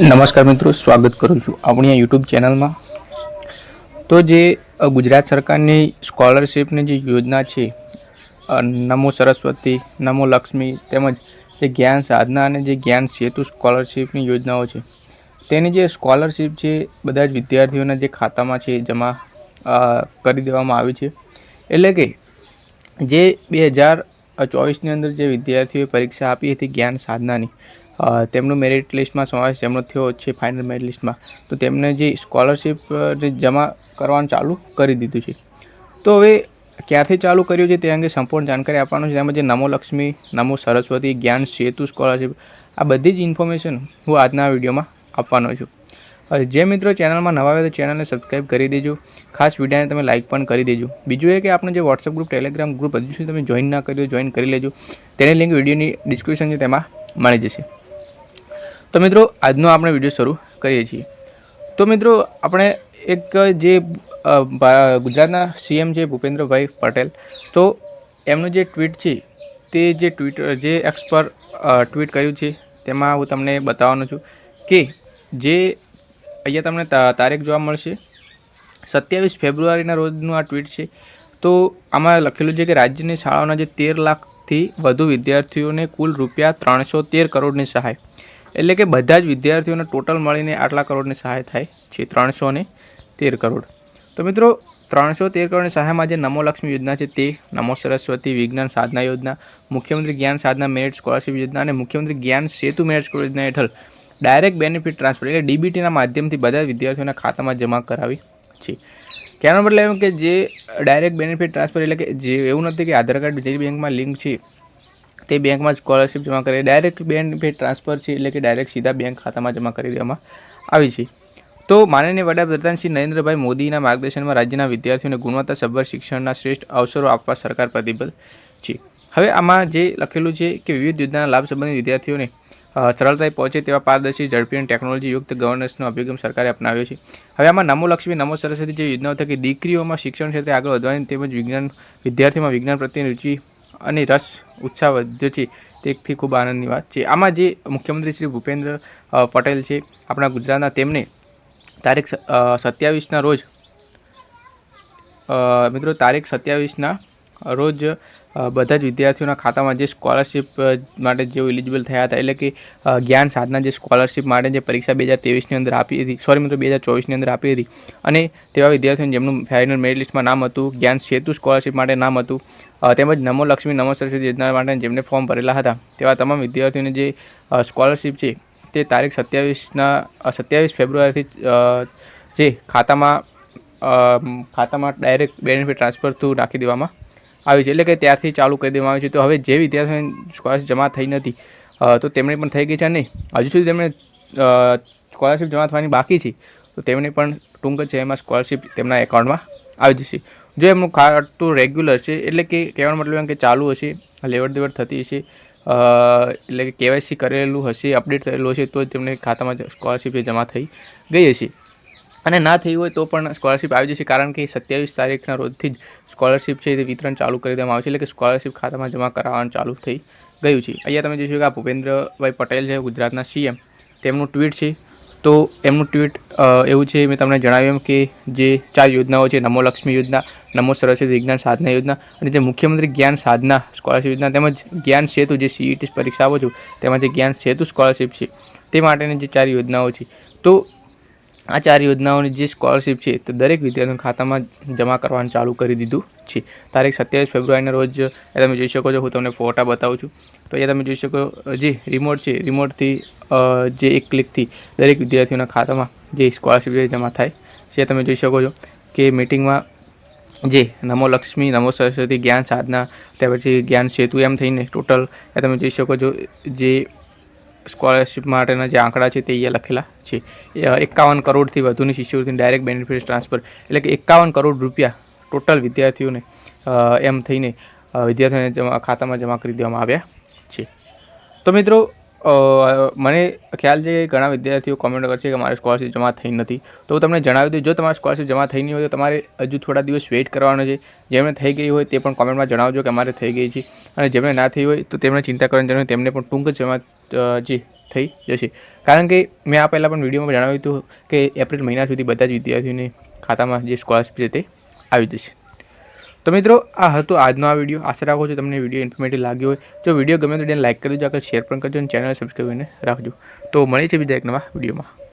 નમસ્કાર મિત્રો, સ્વાગત કરું છું આપણી આ યુટ્યુબ ચેનલમાં. તો જે ગુજરાત સરકારની સ્કોલરશિપની જે યોજના છે નમો સરસ્વતી, નમો લક્ષ્મી તેમજ જે જ્ઞાન સાધના અને જે જ્ઞાન સેતુ સ્કોલરશિપની યોજનાઓ છે, તેની જે સ્કોલરશિપ છે, બધા જ વિદ્યાર્થીઓના જે ખાતામાં છે જમા કરી દેવામાં આવી છે. એટલે કે, જે બે હજાર ચોવીસની અંદર જે વિદ્યાર્થીઓએ પરીક્ષા આપી હતી જ્ઞાન સાધનાની તેમનું મેરિટ લિસ્ટમાં સમાવેશ તેમનો થયો છે ફાઇનલ મેરિટ લિસ્ટમાં તો તેમને જે સ્કોલરશિપ જમા કરવાનું ચાલુ કરી દીધું છે. તો હવે ક્યારથી ચાલુ કર્યું છે તે અંગે સંપૂર્ણ જાણકારી આપવાનું છે. તેમજ જે નમો લક્ષ્મી, નમો સરસ્વતી, જ્ઞાન, સેતુ સ્કોલરશિપ આ બધી જ ઇન્ફોર્મેશન હું આજના વિડીયોમાં આપવાનો છું. જે મિત્રો ચેનલમાં નવા આવે તો ચેનલને સબસ્ક્રાઈબ કરી દેજો. ખાસ વિડીયોને તમે લાઇક પણ કરી દેજો. બીજું એ કે આપણે જે વોટ્સઅપ ગ્રુપ ટેલિગ્રામ ગ્રુપ હજુ સુધી તમે જોઈન ના કર્યો જોઈન કરી લેજો. તેની લિંક વિડીયોની ડિસ્ક્રિપ્શન છે તેમાં મળી જશે. તો મિત્રો, આજનો આપણે વીડિયો શરૂ કરીએ છીએ. તો મિત્રો, આપણે એક જે ગુજરાતના સીએમ છે ભૂપેન્દ્રભાઈ પટેલ, તો એમનું જે ટ્વીટ છે, તે જે ટ્વીટ જે એક્સ પર ટ્વીટ કર્યું છે, તેમાં હું તમને બતાવવાનો છું કે જે અહીંયા તમને તારીખ જોવા મળશે, સત્યાવીસ ફેબ્રુઆરીના રોજનું આ ટ્વીટ છે. તો આમાં લખેલું છે કે રાજ્યની શાળાઓના જે તેર લાખથી વધુ વિદ્યાર્થીઓને કુલ રૂપિયા ત્રણસો તેર કરોડની સહાય. એટલે કે બધા જ વિદ્યાર્થીઓને ટોટલ મળીને આટલા કરોડની સહાય થાય છે, ત્રણસો તેર કરોડ. તો મિત્રો, ત્રણસો તેર કરોડની સહાયમાં જે નમો લક્ષ્મી યોજના છે તે, નમો સરસ્વતી વિજ્ઞાન સાધના યોજના, મુખ્યમંત્રી જ્ઞાન સાધના મેરિટ સ્કોલરશિપ યોજના અને મુખ્યમંત્રી જ્ઞાન સેતુ મેરિટ સ્કોલર યોજના હેઠળ ડાયરેક્ટ બેનિફિટ ટ્રાન્સફર એટલે ડીબીટીના માધ્યમથી બધા વિદ્યાર્થીઓના ખાતામાં જમા કરાવી છે. કહેવાનો મતલબ એમ કે જે ડાયરેક્ટ બેનિફિટ ટ્રાન્સફર એટલે કે જે એવું નથી કે આધાર કાર્ડ જે બેંકમાં લિંક છે તે બેંકમાં સ્કોલરશિપ જમા કરે ડાયરેક્ટ બેનિફિટ ટ્રાન્સફર છે, એટલે કે ડાયરેક્ટ સીધા બેંક ખાતામાં જમા કરી દેવામાં આવી છે. તો માનનીય વડાપ્રધાન શ્રી નરેન્દ્રભાઈ મોદીના માર્ગદર્શનમાં રાજ્યના વિદ્યાર્થીઓને ગુણવત્તાસભર શિક્ષણના શ્રેષ્ઠ અવસરો આપવા સરકાર પ્રતિબદ્ધ છે. હવે આમાં જે લખેલું છે કે વિવિધ યોજનાના લાભ સંબંધિત વિદ્યાર્થીઓને સરળતાએ પહોંચે તેવા પારદર્શી, ઝડપી અને ટેકનોલોજીયુક્ત ગવર્નન્સનો અભિગમ સરકારે અપનાવ્યો છે. હવે આમાં નમો લક્ષ્મી, નમો સરસ્વતી જે યોજનાઓ થકી દીકરીઓમાં શિક્ષણ ક્ષેત્રે આગળ વધવાની તેમજ વિજ્ઞાન, વિદ્યાર્થીઓમાં વિજ્ઞાન પ્રત્યેની રુચિ અને રસ, ઉત્સાહ વધ્યો છે તેથી ખૂબ આનંદની વાત છે. આમાં જે મુખ્યમંત્રી શ્રી ભૂપેન્દ્ર પટેલ છે, આપણા ગુજરાતના તેમને તારીખ સત્યાવીસના રોજ મિત્રો તારીખ સત્યાવીસના રોજ બધા જ વિદ્યાર્થીઓના ખાતામાં જે સ્કોલરશિપ માટે જેઓ એલિજિબલ થયા હતા, એટલે કે જ્ઞાન સાધના જે સ્કોલરશિપ માટે જે પરીક્ષા બે હજાર તેવીસની અંદર આપી હતી સોરી મિત્રો, બે હજાર ચોવીસની અંદર આપી હતી. અને તેવા વિદ્યાર્થીઓને જેમનું ફાઇનલ મેરિટ લિસ્ટમાં નામ હતું, જ્ઞાન સેતુ સ્કોલરશિપ માટે નામ હતું તેમજ નમો લક્ષ્મી, નમો સરસ્વતી યોજના માટે જેમને ફોર્મ ભરેલા હતા, તેવા તમામ વિદ્યાર્થીઓને જે સ્કોલરશિપ છે, તે તારીખ સત્યાવીસના સત્યાવીસ ફેબ્રુઆરીથી જે ખાતામાં ખાતામાં ડાયરેક્ટ બેનિફિટ ટ્રાન્સફર થ્રુ નાખી દેવામાં આવી છે. એટલે કે ત્યારથી ચાલુ કરી દેવામાં આવી છે. તો હવે જે વિદ્યાર્થીઓને સ્કોલરશીપ જમા થઈ નથી તો તેમણે પણ થઈ ગઈ છે નહીં? હજુ સુધી તેમણે સ્કોલરશીપ જમા થવાની બાકી છે. તો તેમને પણ ટૂંક જ એમાં સ્કોલરશીપ તેમના એકાઉન્ટમાં આવી જશે. જો એમનું ખાતું રેગ્યુલર છે, એટલે કે કહેવાનો મતલબ એમ કે ચાલુ હશે, લેવડ દેવડ થતી હશે એટલે કે કેવાયસી કરેલું હશે અપડેટ થયેલું હશે, તો જ તેમને ખાતામાં સ્કોલરશીપ જમા થઈ ગઈ હશે. અને ના થઈ હોય તો પણ સ્કોલરશિપ આવી જશે, કારણ કે સત્યાવીસ તારીખના રોજથી જ સ્કોલરશિપ છે તે વિતરણ ચાલુ કરી દેવામાં છે, એટલે કે સ્કોલરશિપ ખાતામાં જમા કરાવવાનું ચાલુ થઈ ગયું છે. અહીંયા તમે જોઈ કે આ ભૂપેન્દ્રભાઈ પટેલ છે, ગુજરાતના સીએમ. તેમનું ટ્વીટ છે. તો એમનું ટ્વીટ એવું છે, મેં તમને જણાવ્યું કે જે ચાર યોજનાઓ છે, નમો લક્ષ્મી યોજના, નમો સરસ્વતી વિજ્ઞાન સાધના યોજના અને જે મુખ્યમંત્રી જ્ઞાન સાધના સ્કોલરશિપ યોજના તેમજ જ્ઞાન સેતુ જે સીઈટી પરીક્ષા આપો છો, તેમાં જે જ્ઞાન સેતુ સ્કોલરશિપ છે, તે માટેની જે ચાર યોજનાઓ છે. તો આ ચાર યોજનાઓની જે સ્કોલરશિપ છે તે દરેક વિદ્યાર્થીઓના ખાતામાં જમા કરવાનું ચાલુ કરી દીધું છે. તારીખ સત્યાવીસ ફેબ્રુઆરીના રોજ, એ તમે જોઈ શકો છો, હું તમને ફોટા બતાવું છું. તો અહીંયા તમે જોઈ શકો જે રિમોટ છે રિમોટથી જે એક ક્લિકથી દરેક વિદ્યાર્થીઓના ખાતામાં જે સ્કોલરશિપ જમા થાય. છે તમે જોઈ શકો છો કે મિટિંગમાં જે નમો લક્ષ્મી, નમો સરસ્વતી, જ્ઞાન સાધના, ત્યાર પછી જ્ઞાન સેતુ એમ થઈને ટોટલ એ તમે જોઈ શકો છો, જે સ્કોલરશિપ માટેના જે આંકડા છે તે અહીંયા લખેલા છે. એકાવન કરોડથી વધુની શિષ્યવૃત્તિની ડાયરેક્ટ બેનિફિટ ટ્રાન્સફર, એટલે કે એકાવન કરોડ રૂપિયા ટોટલ વિદ્યાર્થીઓને એમ થઈને વિદ્યાર્થીઓને જમા ખાતામાં જમા કરી દેવામાં આવ્યા છે. તો મિત્રો મને ખ્યાલ છે કે ઘણા વિદ્યાર્થીઓ કોમેન્ટ કરશે કે મારે સ્કોલરશીપ જમા થઈ નથી. તો હું તમને જણાવી દઉં, જો તમારે સ્કોલરશીપ જમા થઈ નહીં હોય તો તમારે હજુ થોડા દિવસ વેઇટ કરવાનો છે. જેમણે થઈ ગઈ હોય તે પણ કોમેન્ટમાં જણાવજો કે અમારે થઈ ગઈ છે. અને જેમણે ના થઈ હોય તો તેમણે ચિંતા કરવાની જરૂર તેમને પણ ટૂંક જમા જે થઈ જશે. કારણ કે મેં આ પહેલાં પણ વિડીયોમાં જણાવ્યું હતું કે એપ્રિલ મહિના સુધી બધા જ વિદ્યાર્થીઓને ખાતામાં જે સ્કોલરશીપ છે તે આવી જશે. તો મિત્રો, આ હતો આજનો આ વીડિયો. આશા રાખો છો તમને વીડિયો ઇન્ફોર્મેટિવ લાગ્યો હોય. જો વીડિયો ગમે તો તેને લાઈક કરી દેજો. આગળ શેર પણ કરજો અને ચેનલ સબસ્ક્રાઈબ કરીને રાખજો. તો મળે છે બીજા એક નવા વિડીયોમાં.